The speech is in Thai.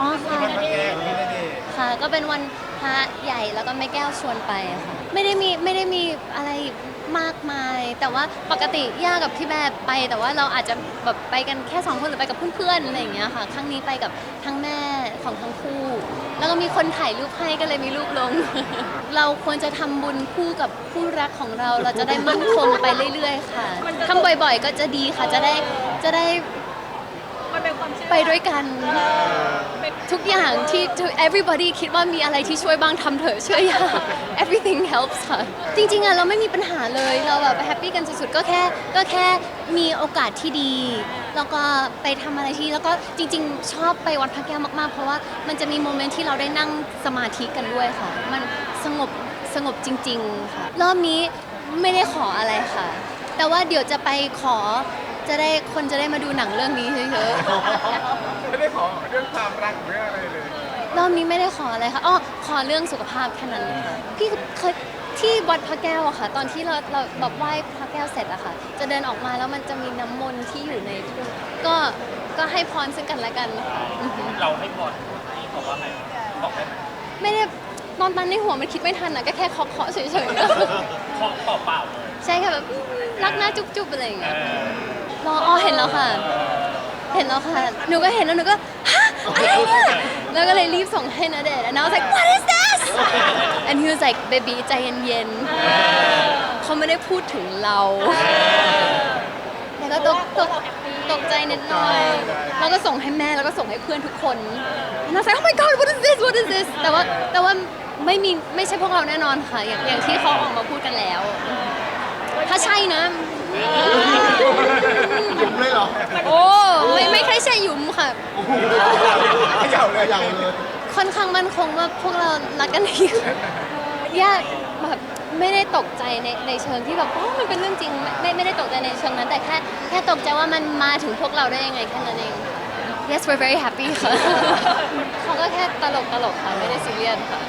อ๋อค่ะ วันแก้พี่ณเดชน์ค่ะ ก็เป็นวันพระใหญ่แล้วก็แม่แก้วชวนไปค่ะ ไม่ได้มีไม่ได้มีอะไรมากมาย แต่ว่าปกติย่ากับพี่แบบไป แต่ว่าเราอาจจะแบบไปกันแค่สองคนหรือไปกับเพื่อนๆอะไรอย่างเงี้ยค่ะ ครั้งนี้ไปกับทั้งแม่ของทั้งคู่ แล้วก็มีคนถ่ายรูปให้ก็เลยมีรูปลง เราควรจะทำบุญคู่กับคู่รักของเรา เราจะได้มั่นคงไปเรื่อยๆ ค่ะทำบ่อยๆ ก็จะดีค่ะ จะได้จะได้ มันเป็นความเชื่อไปด้วยกันทุกอย่างที่ to- everybody คิดว่ามีอะไรที่ช่วยบ้างทำเถอะเชื่อยา everything helps ค่ะ จริงๆอะเราไม่มีปัญหาเลยเราแบบแฮปปี้กันสุดๆ ก็แค่ก็แค่มีโอกาสที่ดี แล้วก็ไปทำอะไรที่แล้วก็จริงๆ ชอบไปวัดพระแก้วมากๆ เพราะว่ามันจะมีโมเมนต์ที่เราได้นั่งสมาธิกันด้วยค่ะ มันสงบสงบจริง ๆ ค่ะ รอบนี้ไม่ได้ขออะไรค่ะ แต่ว่าเดี๋ยวจะไปขอ จะได้คนจะได้มาดูหนังเรื่องนี้เยอะๆไม่ได้ขอเรื่องความรักหรือเรื่องอะไรเลยรอบนี้ไม่ได้ขออะไรค่ะอ๋อขอเรื่องสุขภาพแค่นั้นเลยค่ะพี่เคยที่วัดพระแก้วอะค่ะ ตอนที่เราเราแบบไหว้พระแก้วเสร็จอะค่ะ จะเดินออกมาแล้วมันจะมีน้ำมนต์ที่อยู่ในถ้วยก็ก็ให้พรซึ่งกันและกันอือหือเราให้พรให้เขาว่าไงบอกได้ไหมไม่ได้ตอนนั้นในหัวมันคิดไม่ทันอะก็แค่เคาะเคาะเฉยๆ เคาะเปล่าเปล่าๆเลยใช่ค่ะแบบ รักหน้าจุ๊บๆอะไรอย่างเอเงี้ยอรออ๋อเห็นแล้วค่ะ เห็นแล้วค่ะ หนูก็เห็นแล้วหนูก็ฮะอะไรเนี่ยแล้วก็เลยรีบส่งให้นาเดชน์ and I was like what is this and he was like baby ใจเย็นๆเขาไม่ได้พูดถึงเรา แล้วก็ตกตกตกใจนิดหน่อย แล้วก็ส่งให้แม่แล้วก็ส่งให้เพื่อนทุกคน and I was like oh my god what is this what is this แต่ว่าแต่ว่าไม่มีไม่ใช่พวกเราแน่นอนค่ะ อย่างอย่างที่เขาออกมาพูดกันแล้ว ถ้าใช่นะ ยุ่มเลยเหรอโอ้ไม่ไม่ใช่ใช่หยุมค่ะไม่ยาวเลยยาวเลยค่อนข้างมั่นคงว่าพวกเรารักกันดีย่าแบบไม่ได้ตกใจในในเชิงที่แบบอ๋อมันเป็นเรื่องจริงไม่ไม่ไม่ได้ตกใจในเชิงนั้น แต่แค่แค่ตกใจว่ามันมาถึงพวกเราได้ยังไงแค่นั้นเอง Yes we're very happy ค่ะ เขาก็แค่ตลกตลกๆค่ะ ไม่ได้ซีเรียสค่ะ